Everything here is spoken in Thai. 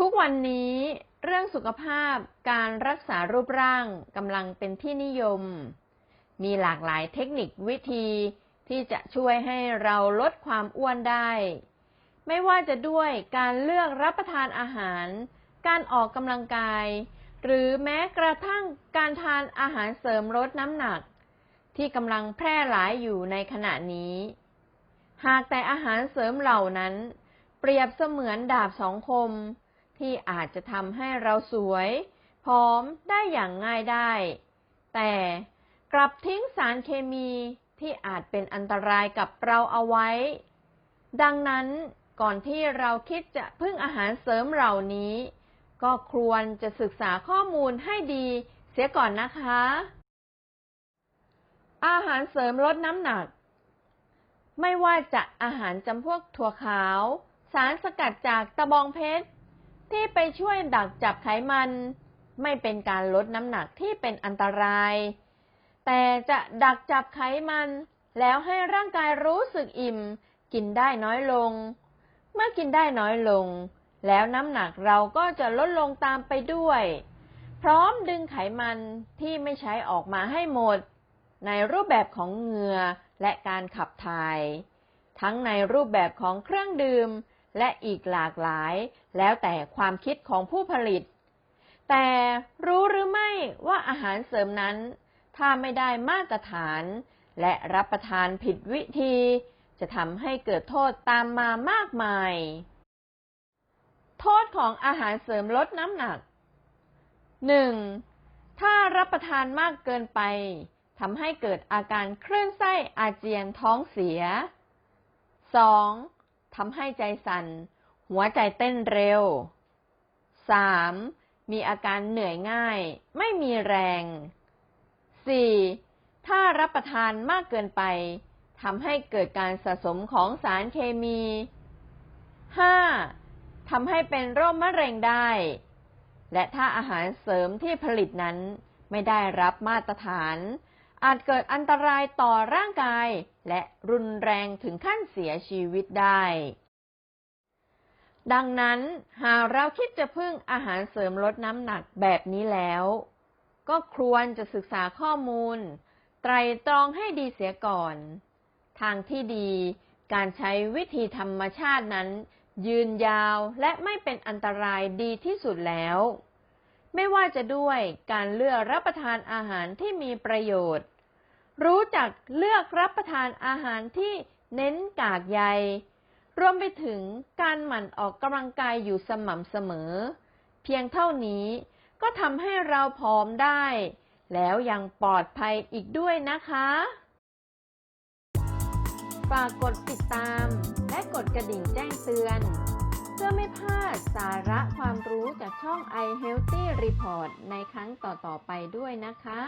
ทุกวันนี้เรื่องสุขภาพการรักษารูปร่างกำลังเป็นที่นิยม มีหลากหลายเทคนิควิธีที่จะช่วยให้เราลดความอ้วนได้ ไม่ว่าจะด้วยการเลือกรับประทานอาหาร การออกกำลังกาย หรือแม้กระทั่งการทานอาหารเสริมลดน้ำหนัก ที่กำลังแพร่หลายอยู่ในขณะนี้ หากแต่อาหารเสริมเหล่านั้น เปรียบเสมือนดาบสองคม ที่อาจจะทำให้เราสวยผอมได้อย่างง่ายได้ แต่กลับทิ้งสารเคมีที่อาจเป็นอันตรายกับเราเอาไว้ ดังนั้นก่อนที่เราคิดจะพึ่งอาหารเสริมเหล่านี้ ก็ควรจะศึกษาข้อมูลให้ดีเสียก่อนนะคะ อาหารเสริมลดน้ำหนัก ไม่ว่าจะอาหารจำพวกถั่วขาว สารสกัดจากตะบองเพชร ที่ไปช่วยดักจับไขมัน ไม่เป็นการลดน้ำหนักที่เป็นอันตราย แต่จะดักจับไขมัน แล้วให้ร่างกายรู้สึกอิ่ม กินได้น้อยลง เมื่อกินได้น้อยลง แล้วน้ำหนักเราก็จะลดลงตามไปด้วย พร้อมดึงไขมันที่ไม่ใช้ออกมาให้หมด ในรูปแบบของเหงื่อและการขับถ่าย ทั้งในรูปแบบของเครื่องดื่ม และอีกหลากหลาย แล้วแต่ความคิดของผู้ผลิต แต่รู้หรือไม่ว่าอาหารเสริมนั้น ถ้าไม่ได้มาตรฐาน และรับประทานผิดวิธี จะทำให้เกิดโทษตามมามากมาย โทษของอาหารเสริมลดน้ำหนัก 1. ถ้ารับประทานมากเกินไปทำให้เกิดอาการคลื่นไส้อาเจียนท้องเสีย 2. ทำให้ใจสั่น หัวใจเต้นเร็ว 3. มีอาการเหนื่อยง่าย ไม่มีแรง 4. ถ้ารับประทานมากเกินไปทำให้เกิดการสะสมของสารเคมี 5. ทำให้เป็นโรคมะเร็งได้ และถ้าอาหารเสริมที่ผลิตนั้นไม่ได้รับมาตรฐาน อาจเกิดอันตรายต่อร่างกาย และรุนแรงถึงขั้นเสียชีวิตได้ ดังนั้นหากเราคิดจะพึ่งอาหารเสริมลดน้ำหนักแบบนี้แล้ว ก็ควรจะศึกษาข้อมูล ไตรตรองให้ดีเสียก่อน ทางที่ดีการใช้วิธีธรรมชาตินั้น ยืนยาวและไม่เป็นอันตรายดีที่สุดแล้ว ไม่ว่าจะด้วยการเลือกรับประทานอาหารที่มีประโยชน์ รู้จักเลือกรับประทานอาหารที่เน้นกากใย รวมไปถึงการหมั่นออกกำลังกายอยู่สม่ำเสมอ เพียงเท่านี้ก็ทำให้เราผอมได้ แล้วยังปลอดภัยอีกด้วยนะคะ ฝากกดติดตามและกดกระดิ่งแจ้งเตือน เพื่อไม่พลาดสาระความรู้จากช่อง i Healthy Report ในครั้งต่อ ๆ ไปด้วยนะคะ